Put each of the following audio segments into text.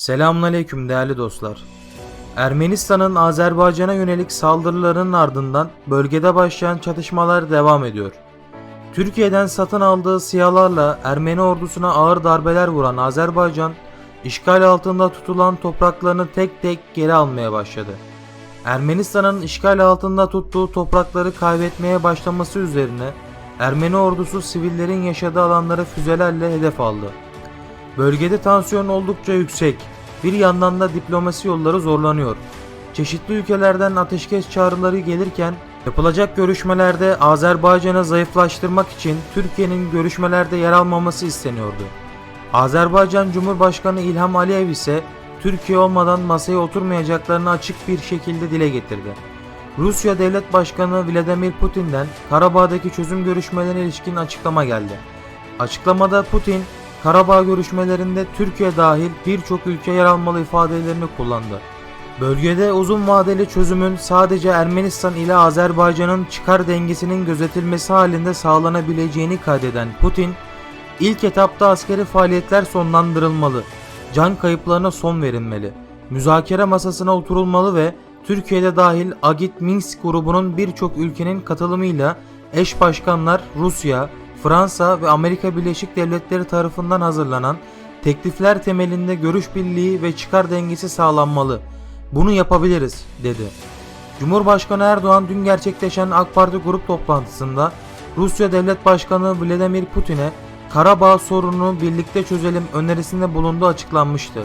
Selamünaleyküm değerli dostlar. Ermenistan'ın Azerbaycan'a yönelik saldırılarının ardından bölgede başlayan çatışmalar devam ediyor. Türkiye'den satın aldığı sihalarla Ermeni ordusuna ağır darbeler vuran Azerbaycan, işgal altında tutulan topraklarını tek tek geri almaya başladı. Ermenistan'ın işgal altında tuttuğu toprakları kaybetmeye başlaması üzerine Ermeni ordusu sivillerin yaşadığı alanları füzelerle hedef aldı. Bölgede tansiyon oldukça yüksek. Bir yandan da diplomasi yolları zorlanıyor. Çeşitli ülkelerden ateşkes çağrıları gelirken yapılacak görüşmelerde Azerbaycan'ı zayıflaştırmak için Türkiye'nin görüşmelerde yer almaması isteniyordu. Azerbaycan Cumhurbaşkanı İlham Aliyev ise Türkiye olmadan masaya oturmayacaklarını açık bir şekilde dile getirdi. Rusya Devlet Başkanı Vladimir Putin'den Karabağ'daki çözüm görüşmelerine ilişkin açıklama geldi. Açıklamada Putin, Karabağ görüşmelerinde Türkiye dahil birçok ülke yer almalı ifadelerini kullandı. Bölgede uzun vadeli çözümün sadece Ermenistan ile Azerbaycan'ın çıkar dengesinin gözetilmesi halinde sağlanabileceğini kaydeden Putin, ilk etapta askeri faaliyetler sonlandırılmalı, can kayıplarına son verilmeli, müzakere masasına oturulmalı ve Türkiye'de dahil Agit Minsk grubunun birçok ülkenin katılımıyla eş başkanlar Rusya, Fransa ve Amerika Birleşik Devletleri tarafından hazırlanan teklifler temelinde görüş birliği ve çıkar dengesi sağlanmalı. Bunu yapabiliriz, dedi. Cumhurbaşkanı Erdoğan dün gerçekleşen AK Parti grup toplantısında Rusya Devlet Başkanı Vladimir Putin'e Karabağ sorununu birlikte çözelim önerisinde bulunduğu açıklanmıştı.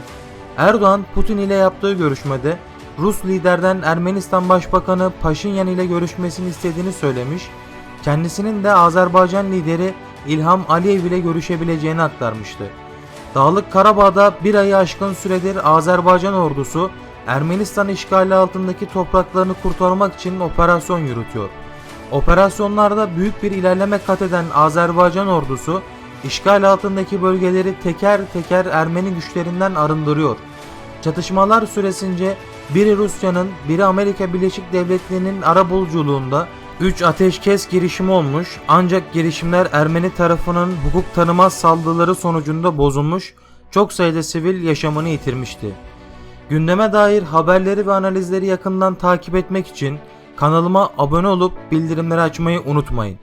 Erdoğan Putin ile yaptığı görüşmede Rus liderden Ermenistan Başbakanı Paşinyan ile görüşmesini istediğini söylemiş, kendisinin de Azerbaycan lideri İlham Aliyev ile görüşebileceğini aktarmıştı. Dağlık Karabağ'da bir ayı aşkın süredir Azerbaycan ordusu Ermenistan işgali altındaki topraklarını kurtarmak için operasyon yürütüyor. Operasyonlarda büyük bir ilerleme kat eden Azerbaycan ordusu işgal altındaki bölgeleri teker teker Ermeni güçlerinden arındırıyor. Çatışmalar süresince biri Rusya'nın, biri Amerika Birleşik Devletleri'nin arabuluculuğunda 3 ateşkes girişimi olmuş ancak girişimler Ermeni tarafının hukuk tanımaz saldırıları sonucunda bozulmuş, çok sayıda sivil yaşamını yitirmişti. Gündeme dair haberleri ve analizleri yakından takip etmek için kanalıma abone olup bildirimleri açmayı unutmayın.